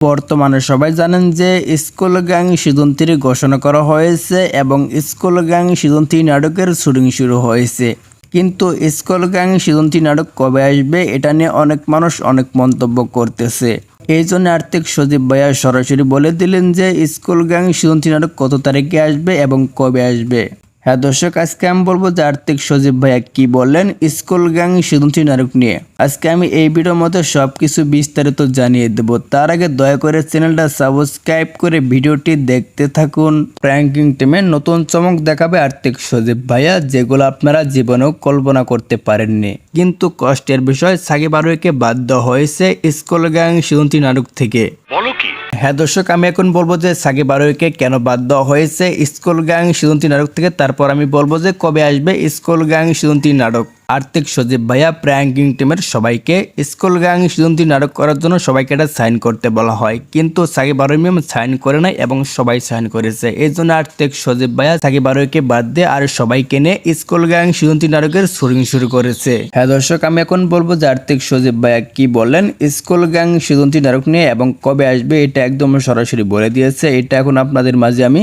বর্তমানে সবাই জানেন যে স্কুল গ্যাং সিজন থ্রি ঘোষণা করা হয়েছে এবং স্কুল গ্যাং সিজন থ্রি নাটকের শুটিং শুরু হয়েছে। কিন্তু স্কুল গ্যাং সিজন থ্রি নাটক কবে আসবে এটা নিয়ে অনেক মানুষ অনেক মন্তব্য করতেছে। এই জন্য আর্থিক সজীব ভাইয়া সরাসরি বলে দিলেন যে স্কুল গ্যাং সিজন থ্রি নাটক কত তারিখে আসবে এবং কবে আসবে। হ্যাঁ দর্শক, আজকে আমি বলব যে আর্থিক সজীব ভাইয়া কি বললেন? স্কুল গ্যাং সিদ্ধান্তি নাটক নিয়ে। আজকে আমি এই ভিডিওর মধ্যে সবকিছু বিস্তারিত জানিয়ে দেব। তার আগে দয়া করে চ্যানেলটা সাবস্ক্রাইব করে ভিডিওটি দেখতে থাকুন। প্র্যাঙ্কিং টিমে নতুন চমক দেখাবে আর্থিক সজীব ভাইয়া, যেগুলো আপনারা জীবনেও কল্পনা করতে পারেননি। কিন্তু কষ্টের বিষয় সাকিব আরোহীকে বাধ্য হয়েছে স্কুল গ্যাং সিদ্ধান্তি নাটক থেকে। বলো হ্যাঁ দর্শক, আমি এখন বলব যে সাকিব আরোহীকে কেন বাদ দেওয়া হয়েছে স্কুল গ্যাং সিদ্ধান্তি নাটক থেকে। তারপর আমি বলব যে কবে আসবে স্কুল গ্যাং সিদ্ধান্তি নাটক। আর্থিক সজীব ভাইয়া প্র্যাঙ্কিং টিমের সবাইকে স্কুল গ্যাং সিদ্ধান্তি নাটক করার জন্য সবাইকে এটা সাইন করতে বলা হয়। কিন্তু সাকিব আরোহী ম্যাম সাইন করে নাই এবং সবাই সাইন করেছে। এই জন্য আর্থিক সজীব ভাইয়া সাকিব আরোহীকে বাদ দিয়ে আর সবাইকে নিয়ে স্কুল গ্যাং সিদ্ধান্তি নাটকের শুটিং শুরু করেছে। হ্যাঁ দর্শক, আমি এখন বলব যে আর্থিক সজীব ভাইয়া কি বললেন। স্কুল গ্যাং সিদ্ধান্তি নাটক নিয়ে এবং কবে আসবে এটা একদম সরাসরি বলে দিয়েছে। এটা এখন আপনাদের মাঝে আমি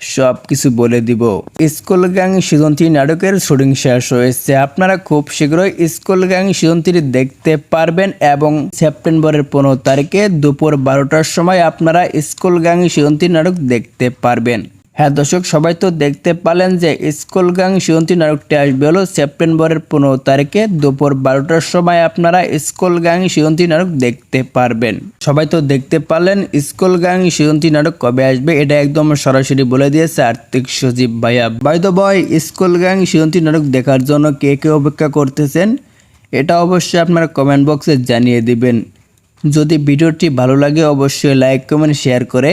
সব কিছু বলে দিব। স্কুল গ্যাং সিজন থ্রি নাটকের শুটিং শেষ হয়েছে। আপনারা খুব শীঘ্রই স্কুল গ্যাং সিজন থ্রি দেখতে পারবেন এবং সেপ্টেম্বরের পনেরো তারিখে দুপুর বারোটার সময় আপনারা স্কুল গ্যাং সিজন থ্রি নাটক দেখতে পারবেন। হ্যাঁ দর্শক, সবাই তো দেখতে পারলেন যে স্কুল গ্যাং সিয়ন্তি নাটকটি আসবে হলো সেপ্টেম্বরের পনেরো তারিখে দুপুর বারোটার সময়। আপনারা স্কুল গ্যাং সিয়ন্তি নাটক দেখতে পারবেন। সবাই তো দেখতে পারলেন স্কুল গ্যাং সিয়ন্তি নাটক কবে আসবে, এটা একদম সরাসরি বলে দিয়েছে আর্থিক সচিব ভাইয়া। By the boy school gang সিয়ন্তি নাটক দেখার জন্য কে কে অপেক্ষা করতেছেন, এটা অবশ্যই আপনারা কমেন্ট বক্সে জানিয়ে দিবেন। যদি ভিডিওটি ভালো লাগে, অবশ্যই লাইক কমেন্ট শেয়ার করে